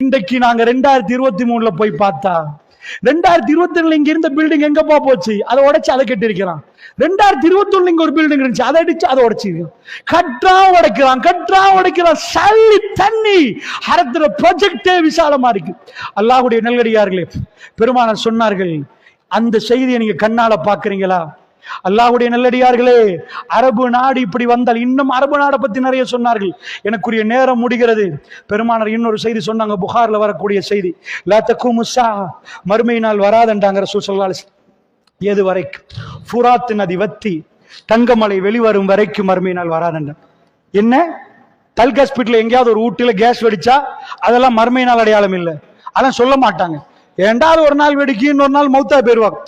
இன்றைக்கு நாங்க ரெண்டாயிரத்தி இருபத்தி மூணுல போய் பார்த்தா ரெண்டாயிரத்தி இருபத்தி ரெண்டுல இங்க இருந்த பில்டிங் எங்கப்பா போச்சு? அதை உடைச்சு அதை கட்டிருக்கிறான் ரெண்டாயிரத்தி இருபத்தி ஒண்ணு இங்க ஒரு பில்டிங் இருந்துச்சு அதை அடிச்சு அதை உடைச்சிருக்கான் கற்றா உடைக்கிறான் கற்றா உடைக்கிறான். சல்லி தண்ணி. அரத்துல ப்ரொஜெக்டே விசாலமா இருக்கு. அல்லாஹுடைய நெல்கடியார்களே பெருமான சொன்னார்கள் அந்த செய்தியை நீங்க கண்ணால பாக்குறீங்களா அல்லாஹ்வுடைய நல்லடியார்களே அரபு நாடு இப்படி வந்தால் இன்னும் அரபு நாடை பத்தி நிறைய சொன்னார்கள். எனக்குரிய நேரம் முடிகிறது. பெருமானர் இன்னொரு செய்தி சொன்னாங்க புகார்ல வரக்கூடிய செய்தி. லா தக்கும் மறுமை நாள் வராதண்டாங்க ரசூல் ஸல்லல்லாஹு எது வரைக்கும்? ஃபுராத் நதி வத்தி தங்கமலை வெளிவரும் வரைக்கும் மறுமை நாள் வராதண்ட என்ன? தல்க் ஹாஸ்பிட்டல் எங்கேயாவது ஒரு ஊட்டியில் கேஸ் வெடிச்சா அதெல்லாம் மறுமை நாள் அடையாளம் இல்லை. அதெல்லாம் சொல்ல மாட்டாங்க. ஏண்டாவது ஒரு நாள் வெடிக்கும் இன்னொரு நாள் மௌத்தா போயிடுவாங்க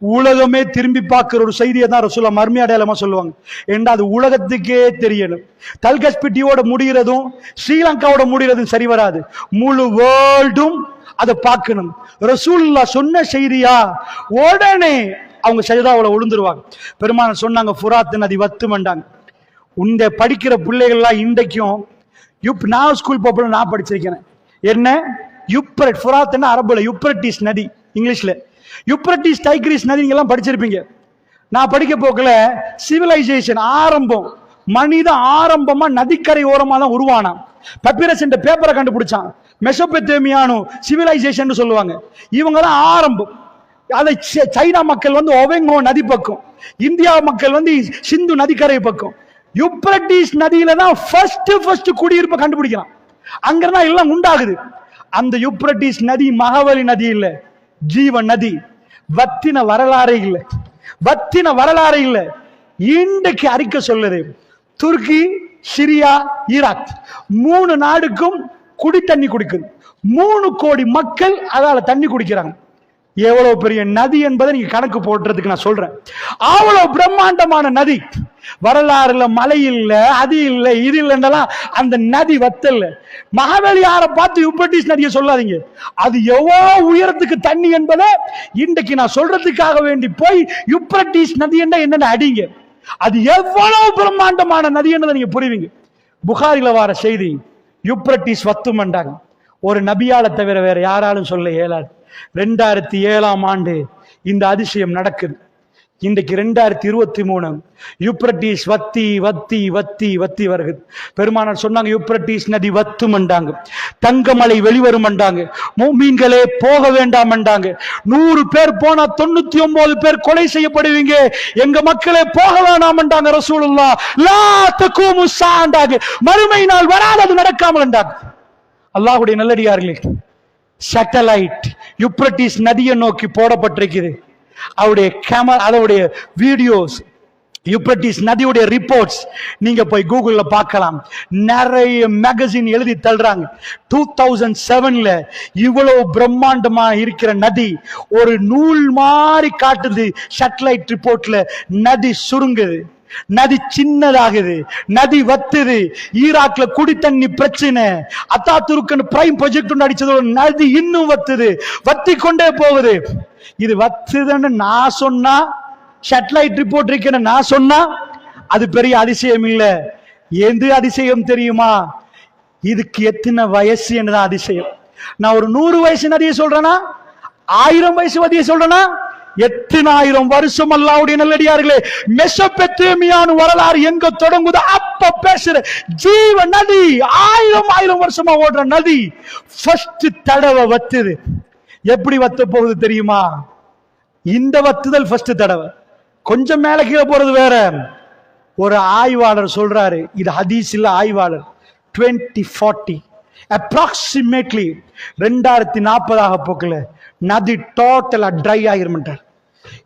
உலகமே திரும்பி பார்க்குற ஒரு செய்தியை தான் ரசூலா மர்மி அடையாளமாக சொல்லுவாங்க. ஏண்டா அது உலகத்துக்கே தெரியணும். தல்கஸ்பிட்டியோட முடிகிறதும் ஸ்ரீலங்காவோட முடிகிறதும் சரி வராது. முழு வேர்ல்டும் அதை பார்க்கணும். ரசூல்லா சொன்ன செய்தியா? உடனே அவங்க சஜதாவோட விழுந்துருவாங்க பெருமாள் சொன்னாங்க ஃபுராத் நதி வத்து மண்டாங்க இந்த படிக்கிற பிள்ளைகள்லாம் இன்றைக்கும் யுப் நான் ஸ்கூல் போகல நான் படிச்சிருக்கிறேன். என்ன? யுப்ரட் ஃபுராத்னா அரபுல யுப்ரட்டிஸ் நதி இங்கிலீஷில். யுப்ரட்டிஸ் டைக்ரிஸ் நதி எல்லாம் படிச்சிருப்பீங்க. நான் படிக்க போக்கல சிவிலைசேஷன் ஆரம்பம் மனித ஆரம்பமா நதிக்கரை ஓரமா தான் உருவானான். பப்பிரஸ் என்ற பேப்பரை கண்டுபிடிச்சான். மெசோபெத்தேமியானு சிவிலைசேஷன் சொல்லுவாங்க. இவங்க தான் ஆரம்பம். அதை சைனா மக்கள் வந்து ஒவெங்கோ நதி பக்கம் இந்தியா மக்கள் வந்து சிந்து நதிக்கரை பக்கம். யுப்ரட்டிஸ் நதியில தான் ஃபர்ஸ்ட் ஃபர்ஸ்ட் குடியிருப்பை கண்டுபிடிக்கிறான். அங்கதான் எல்லாம் உண்டாகுது. அந்த யுப்ரட்டிஸ் நதி மகவலி நதி இல்ல. ஜீவ நதி வத்தின வரலாறு இல்லை. வத்தின வரலாறு இல்லை. இன்றைக்கு அறிக்கை சொல்லுது. துருக்கி சிரியா ஈராக். மூணு நாடுக்கும் குடி தண்ணி குடிக்குது. மூணு கோடி மக்கள் அதால தண்ணி குடிக்கிறாங்க. எவ்வளவு பெரிய நதி என்பதை நீங்க கணக்கு போடுறதுக்கு நான் சொல்றேன். அவ்வளவு பிரம்மாண்டமான நதி. வரலாறுல மலை இல்லை அது இல்லை இது இல்லைன்றலாம் அந்த நதி வத்தல் மகாவேலி ஆரை பார்த்து யூப்பட்டிஸ் நதியை சொல்லாதீங்க. அது எவ்வளோ உயரத்துக்கு தண்ணி என்பதை இன்றைக்கு நான் சொல்றதுக்காக வேண்டி போய் யுப்ரட்டிஸ் நதி என்ன என்னன்னு அடிங்க. அது எவ்வளவு பிரம்மாண்டமான நதி என்றதை நீங்க புரிவீங்க. புகாரில வர செய்தி யுப்ரட்டிஸ் வத்துமண்டாங்க ஒரு நபியால தவிர வேற யாராலும் சொல்ல இயலாது. ரெண்டாயிரத்தி ஏழாம் ஆண்டு இந்த அதிசயம் நடக்குது. இன்றைக்கு ரெண்டாயிரத்தி இருபத்தி மூணு. யூப்ரட்டிஸ் வத்தி வத்தி வத்தி வத்தி வருகுது. பெருமானார் சொன்னாங்க யூப்ரட்டிஸ் நதி வத்துமண்டாங்க. தங்கமலை வெளிவருமண்டாங்க. மீன்களே போக வேண்டாமண்டாங்க. நூறு பேர் போனா தொண்ணூத்தி ஒன்பது பேர் கொலை செய்யப்படுவீங்க. எங்க மக்களே போக வேணாமண்டாங்க ரசூலுல்லா. லாத்துக்கும் தக்கூமு சாண்டாங்க. மறுமை நாள் வராது அது நடக்காமல்ண்டாங்க அல்லாஹுடைய நல்லடியார்களே சேட்டலைட் யுப்ரட்டிஸ் நதியை நோக்கி போடப்பட்டிருக்குது. அவருடைய கேமரா அதோடைய வீடியோஸ் யுப்ரட்டிஸ் நதியுடைய ரிப்போர்ட்ஸ் நீங்க போய் கூகுளில் பார்க்கலாம். நிறைய மேகசின் எழுதி தள்ளுறாங்க. டூ தௌசண்ட் செவன்ல இவ்வளவு பிரம்மாண்டமா இருக்கிற நதி ஒரு நூல் மாதிரி காட்டுது சேட்டலைட் ரிப்போர்ட்ல நதி சுருங்குது. நதி சின்னதாகுது நதி வத்துது ஈராக்ல குடி தண்ணி பிரச்சனை. அத்தா துருக்கன் பிரைம் ப்ரொஜெக்ட் ஒன்று அடிச்சதோட நதி இன்னும் வத்துது வத்தி கொண்டே போகுது. இது வத்துதுன்னு நான் சொன்னா சேட்டலைட் ரிப்போர்ட் இருக்குன்னு நான் சொன்னா அது பெரிய அதிசயம் இல்லை. எது அதிசயம் தெரியுமா? இதுக்கு எத்தனை வயசு என்னதான் அதிசயம். நான் ஒரு நூறு வயசு நதியை சொல்றேன்னா ஆயிரம் வயசு நதியை சொல்றேனா? எத்தனாயிரம் வருஷம் அல்லாவுடைய நல்லடியார்களே மெசபெத்தேமியான் வரலாறு எங்க தொடங்குதோ அப்ப பேசுற ஜீவ நதி ஆயிரம் ஆயிரம் வருஷமா ஓடுற நதி ஃபர்ஸ்ட் தடவை வத்துது. எப்படி வத்த போகுது தெரியுமா? இந்த வத்துதல் ஃபர்ஸ்ட் தடவை. கொஞ்சம் மேல கீழே போறது வேற. ஒரு ஆய்வாளர் சொல்றாரு இது ஹதீஸ் இல்ல ஆய்வாளர் டுவெண்ட்டி ஃபார்ட்டி அப்ராக்சிமேட்லி ரெண்டாயிரத்தி நாற்பதாக போக்கல நதி டோட்டலா ட்ரை ஆகிருமென்றார்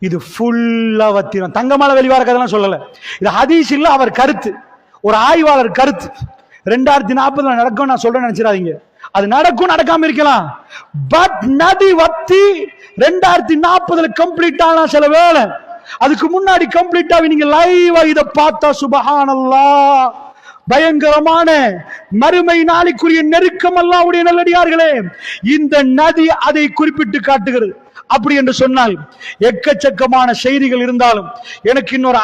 இது ஃபுல்லா வத்திரம். தங்கமலை வெளிவார கதெல்லாம் சொல்லலை. இது ஹதீஸ் இல்லை அவர் கருத்து. ஒரு ஆய்வாளர் கருத்து. ரெண்டாயிரத்தி நாற்பதுல நடக்கும் நான் சொல்றேன் நினைச்சிடாதீங்க. அது நடக்கும் நடக்காம இருக்கலாம். பட் நதி வத்தி ரெண்டாயிரத்தி நாற்பதுல கம்ப்ளீட் ஆனா சில வேலை அதுக்கு முன்னாடி கம்ப்ளீட் ஆகி நீங்க லைவா இதை பார்த்தா சுபஹானல்லா. பயங்கரமான மறுமை நாளைக்குரிய நெருக்கம் அல்லாவுடைய நல்லடியார்களே. இந்த நதி அதை குறிப்பிட்டு காட்டுகிறது. அப்படி என்று சொன்னால் எக்கச்சக்கமான செய்திகள் இருந்தாலும் எனக்கு இன்னொரு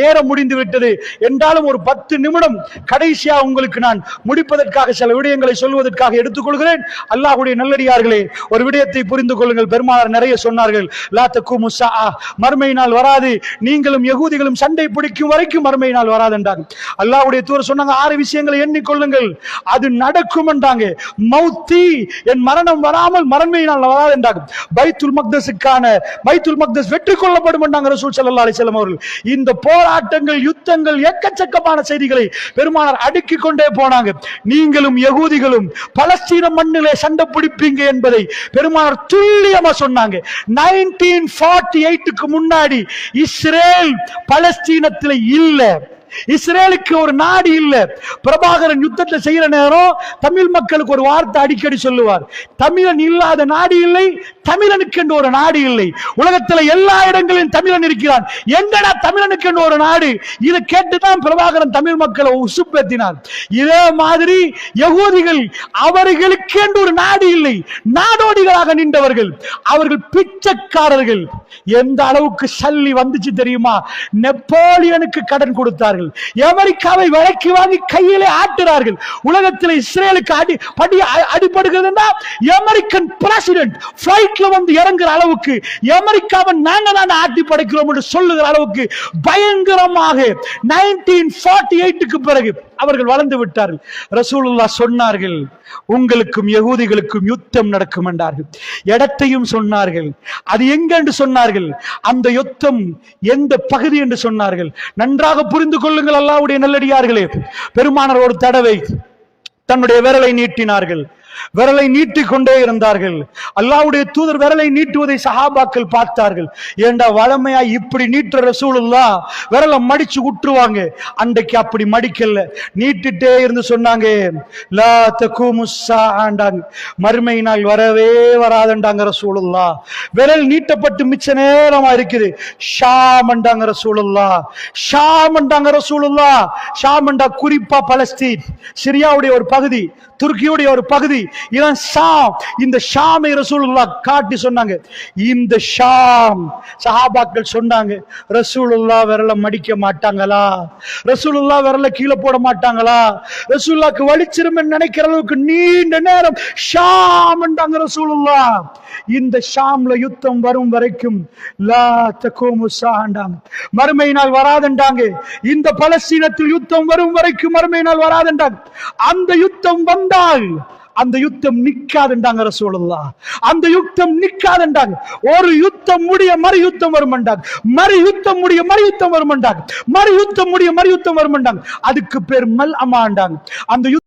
நேரம் முடிந்து விட்டது என்றாலும் ஒரு பத்து நிமிடம் கடைசியா உங்களுக்கு நான் முடிப்பதற்காக சில விடயங்களை சொல்வதற்காக எடுத்துக்கொள்கிறேன். அல்லாஹுடைய நல்லடியார்களே ஒரு விடயத்தை புரிந்து கொள்ளுங்கள். பெருமானார் நிறைய சொன்னார்கள் லா முசா மறுமை நாள் வராது. நீங்களும் யகூதிகளும் சண்டை பிடிக்கும் வரைக்கும் மறுமை நாள் வராது என்றாங்க அல்லாஹுடைய தூர சொன்னாங்க ஆறு விஷயங்களை எண்ணிக்கொள்ளுங்கள். அது நடக்கும் என்றாங்க. மௌத்தி என் மரணம் வராமல் மறுமை நாள் வராது என்றாங்க பைத்துல் மக்தஸுக்கான பைத்துல் மக்தஸ் வெற்றி கொள்ளப்படும் என்றாங்க ரசூல் சல்லா அலிசல்லம் அவர்கள் இந்த போராட்டங்கள் யுத்தங்கள் எக்கச்சக்கமான செய்திகளை பெருமானார் அடுக்கிக் கொண்டே போனாங்க. நீங்களும் யகூதிகளும் பலஸ்தீன மண்ணிலே சண்டை பிடிப்பீங்க என்பதை பெருமானார் துல்லியமா சொன்னாங்க. நைன்டீன் ஃபார்ட்டி எயிட்டுக்கு முன்னாடி இஸ்ரேல் பலஸ்தீனத்தில் இல்லை. இஸ்ரேலுக்கு ஒரு நாடு இல்ல. பிரபாகரன் யுத்தத்தை செய்யற நேரம் தமிழ் மக்களுக்கு ஒரு வார்த்தை அடிக்கடி சொல்லுவார். தமிழன் இல்லாத நாடு இல்லை தமிழனுக்கு என்று ஒரு நாடு இல்லை. உலகத்துல எல்லா இடங்களிலும் தமிழன் இருக்கிறான். எங்கடா தமிழனுக்கு என்று ஒரு நாடு? இதை கேட்டுதான் பிரபாகரன் தமிழ் மக்களை உசுப்பேத்தினார். இதே மாதிரி யகூதிகள் அவர்களுக்கு என்று ஒரு நாடு இல்லை. நாடோடிகளாக நின்றவர்கள். அவர்கள் பிச்சைக்காரர்கள். எந்த அளவுக்கு சல்லி வந்துச்சு தெரியுமா? நெப்போலியனுக்கு கடன் கொடுத்தார்கள். அமெரிக்காவை வழக்கு வாங்கி கையிலே ஆட்டுறார்கள் உலகத்தில் இஸ்ரேலுக்கு அடி படி அ- அமெரிக்கன் பிரசிடென்ட் பிளைட்ல வந்து இறங்குற அளவுக்கு அமெரிக்காவை நாங்க தான் ஆட்டி படைக்கிறோம் என்று சொல்லுகிற அளவுக்கு பயங்கரமாக நைன்டீன் ஃபார்ட்டி எயிட்டுக்கு பிறகு அவர்கள் வளர்ந்து விட்டார்கள். ரசூலுல்லாஹ் சொன்னார்கள் உங்களுக்கும் யகூதிகளுக்கும் யுத்தம் நடக்கும் என்றார்கள். இடத்தையும் சொன்னார்கள். அது எங்க என்று சொன்னார்கள். அந்த யுத்தம் எந்த பகுதி என்று சொன்னார்கள். நன்றாக புரிந்து கொள்ளுங்கள் அல்லாவுடைய நல்லடியார்களே. பெருமானர் ஒரு தடவை தன்னுடைய விரலை நீட்டினார்கள். விரலை நீட்டிக் கொண்டே இருந்தார்கள். அல்லாவுடைய தூதர் விரலை நீட்டுவதை சஹாபாக்கள் பார்த்தார்கள். ஏண்டா வளமையா இப்படி நீட்டுற ரசூலுல்லா? விரலை மடிச்சு விட்டுருவாங்க அன்றைக்கு அப்படி மடிக்கல நீட்டுட்டே இருந்து சொன்னாங்க லா தகுமு ஸாஅண்டாங்க மறுமை நாள் வரவே வராதண்டாங்க ரசூலுல்லா. விரல் நீட்டப்பட்டு மிச்ச நேரமா இருக்குது. ஷாமண்டாங்க ரசூலுல்லா. ஷாமண்டாங்க ரசூலுல்லா. ஷாமண்டா குறிப்பா பலஸ்தீன். சிரியாவுடைய ஒரு பகுதி. துருக்கியுடைய ஒரு பகுதி. இதான் ஷாம். இந்த ஷாமை ரசூலுல்லா காட்டி சொன்னாங்க. இந்த ஷாம் சஹாபாக்கள் சொன்னாங்க ரசூலுல்லா விரல மடிக்க மாட்டாங்களா? ரசூலுல்லா விரல கீழே போட மாட்டாங்களா? ரசூலுல்லாக்கு வலிச்சிருமே நினைக்கிற அளவுக்கு நீண்ட நேரம் ஷாம் ரசூலுல்லா இந்த ஷாம்ல யுத்தம் வரும் வரைக்கும் லா தகோமு ஷாண்டாங்க மறுமை நாள் வராதண்டாங்க இந்த பலஸ்தீனத்தில் யுத்தம் வரும் வரைக்கும் மறுமை நாள் வராதண்டாங்க அந்த யுத்தம் வந்தால் அந்த யுத்தம் நிக்காதுண்டாங்க ரசூலுல்லா அந்த யுத்தம் நிக்காதுண்டாங்க ஒரு யுத்தம் முடிய மறு யுத்தம் வருமண்டாங்க. மறு யுத்தம் முடிய மறு யுத்தம் வருமண்டாங்க. மறு யுத்தம் முடிய மறு யுத்தம் வருமண்டாங்க. அதுக்கு பேர் மல் அமாண்டாங்க. அந்த யுத்தம்